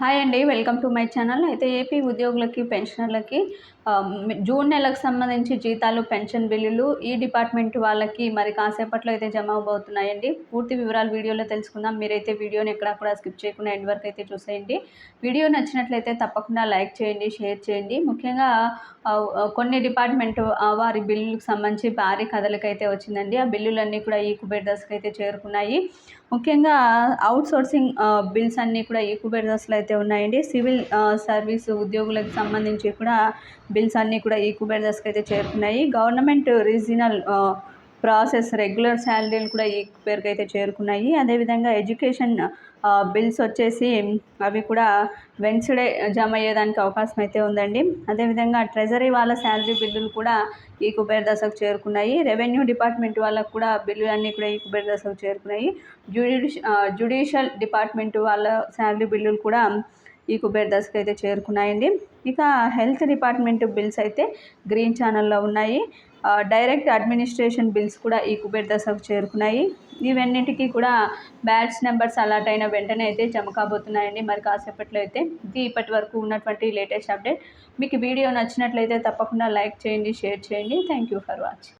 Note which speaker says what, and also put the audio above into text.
Speaker 1: Hi అండి welcome to my channel అయితే AP ఉద్యోగులకి పెన్షనర్లకి జూన్ నెలకు సంబంధించి జీతాలు పెన్షన్ బిల్లులు ఈ డిపార్ట్మెంట్ వాళ్ళకి మరి కాసేపట్లో అయితే జమ అవబోతున్నాయండి. పూర్తి వివరాలు వీడియోలో తెలుసుకుందాం. మీరైతే వీడియోని ఎక్కడా కూడా స్కిప్ చేయకుండా ఎండ్ వరకు అయితే చూసేయండి. వీడియో నచ్చినట్లయితే తప్పకుండా లైక్ చేయండి షేర్ చేయండి. ముఖ్యంగా కొన్ని డిపార్ట్మెంట్ వారి బిల్లులకు సంబంధించి భారీ కథలకైతే వచ్చిందండి. ఆ బిల్లులన్నీ కూడా ఈ కుబేర్ దశకు అయితే చేరుకున్నాయి. ముఖ్యంగా అవుట్ సోర్సింగ్ బిల్స్ అన్నీ కూడా ఈ కుబేర్ దశలో అయితే ఉన్నాయండి. సివిల్ సర్వీస్ ఉద్యోగులకు సంబంధించి కూడా బిల్స్ అన్నీ కూడా ఈ కుబేర్ దశకు అయితే చేరుకున్నాయి గవర్నమెంట్ రీజనల్ ప్రాసెస్ రెగ్యులర్ శాలరీలు కూడా ఈ పేరుకు అయితే చేరుకున్నాయి. అదేవిధంగా ఎడ్యుకేషన్ బిల్స్ వచ్చేసి అవి కూడా వెన్స్డే జమ అయ్యేదానికి అవకాశం అయితే ఉందండి. అదేవిధంగా ట్రెజరీ వాళ్ళ శాలరీ బిల్లులు కూడా ఈ కుబేర్ దశకు చేరుకున్నాయి. రెవెన్యూ డిపార్ట్మెంట్ వాళ్ళకు కూడా బిల్లులు అన్నీ కూడా ఈ కుబేర్ దశకు చేరుకున్నాయి. జుడిషి జ్యుడిషియల్ డిపార్ట్మెంట్ వాళ్ళ శాలరీ బిల్లులు కూడా ఈ కుబేర్ దశకు అయితే చేరుకున్నాయండి. ఇక హెల్త్ డిపార్ట్మెంట్ బిల్స్ అయితే గ్రీన్ ఛానల్లో ఉన్నాయి. డైరెక్ట్ అడ్మినిస్ట్రేషన్ బిల్స్ కూడా ఈ కుబేర్ దశకు చేరుకున్నాయి. ఇవన్నిటికీ కూడా బ్యాచ్ నెంబర్స్ అలాట్ అయిన వెంటనే అయితే జమ కాబోతున్నాయండి మరి కాసేపట్లో అయితే ఇది ఇప్పటి వరకు ఉన్నటువంటి లేటెస్ట్ అప్డేట్. మీకు వీడియో నచ్చినట్లయితే తప్పకుండా లైక్ చేయండి షేర్ చేయండి. Thank you for watching.